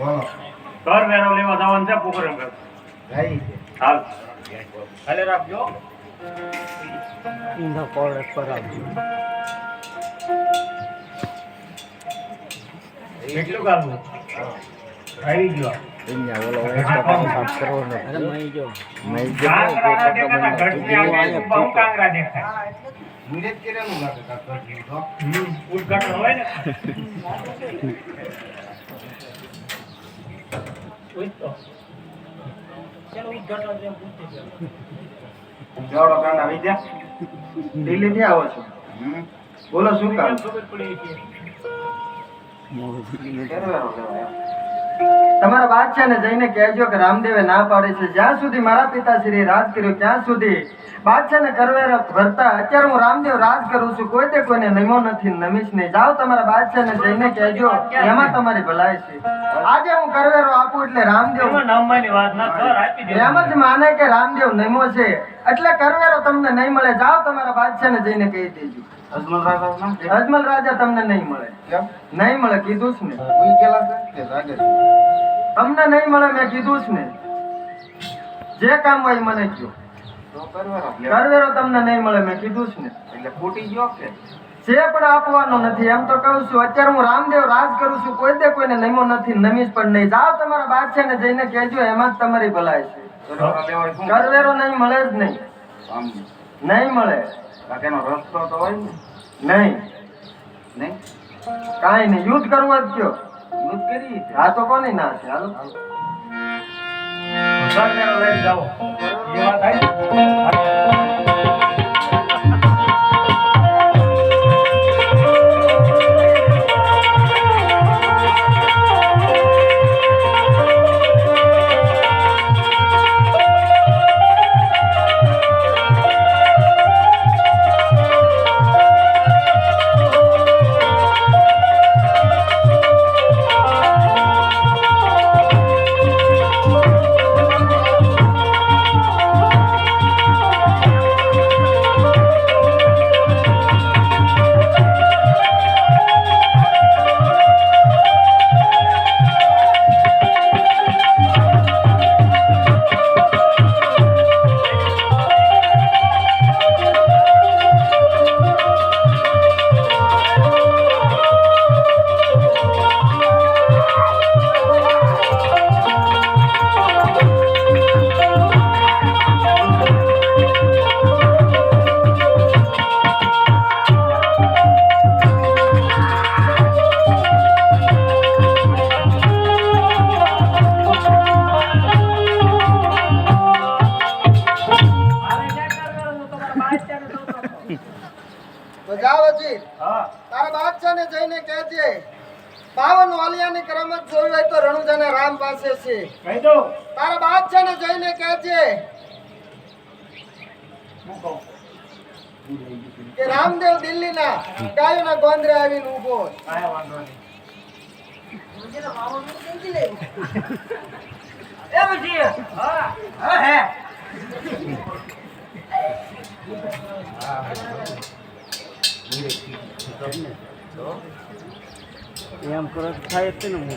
બોલો. ઘર વેરો લેવા જવાનું છે પોખરણ ઘર હાલ. હાલે રાખજો. ઈંધા પડે પરાવજો કેટલું કાઢવું આવી ગયો. અહીંયા ઓલો કામ કામ અરે મઈ જો બહુ દેખાય. લાગે કાકા તો હોય ને. દિલ્હી થી આવો છો? બોલો શું કામ? તમારા બાદશાહને જઈને કહેજો કે રામદેવે ના પાડે છે. જ્યાં સુધી મારા પિતાશ્રીએ રાજ કર્યો ત્યાં સુધી બાદશાહને કરવેરો ભરતા અત્યારે હું રામદેવ રાજ કરું છું. કોઈ તે કોઈને નમો નથી નમીશ નહીં. જાઓ તમારા બાદશાહને જઈને કહેજો એમાં તમારી ભલાઈ છે. આજે હું કરવેરો આપું એટલે રામદેવ નામવાની વાત ના કર, આપી દે. એમ જ માને કે રામદેવ નમો છે. એટલે કરવેરો તમને નહીં મળે. જાઓ તમારા બાદશાહને જઈને કહી દેજો. અજમલ રાજા તમને નહીં મળે. નહીં મળે કીધું છે ને તમને નહીં મળે મેં કીધું છે ને જે કામ હોય મને કયો કરવેરો. તમને નહીં મળે મેં કીધું છે ને છે પણ આપવાનો નથી, એમ તો કહું છું, અત્યારે હું રામદેવ રાજ કરું છું, કોઈ દે કોઈને નમો નથી, નમીશ પણ નહીં. જાઓ તમારા બાદશાહને જઈને કહેજો, એમાં જ તમારી ભલાઈ છે. કરવેરો નહીં મળે જ નહીં. નહીં મળે. રસ્તો તો હોય ને નહીં. નહીં કાંઈ નહીં. યુદ્ધ કરવું જ કયો. યુદ્ધ કરી. આ તો કોની ના છે? હાલો. લઈને જાઓ. હજી હા. તારા બાદશાહને જઈને કહેજે બાવન વાલિયાની કરામત જોઈ હોય તો રણુજાના રામ પાસે છે. કહી દો. તારા બાદશાહને જઈને કહેજે કે રામદેવ દિલ્હીના ગાયોના ગોંદરે આવીને ઊભો છે. વાંધો નહીં. એ પછી હા. હા હે. એમ કરો થાય જ ને.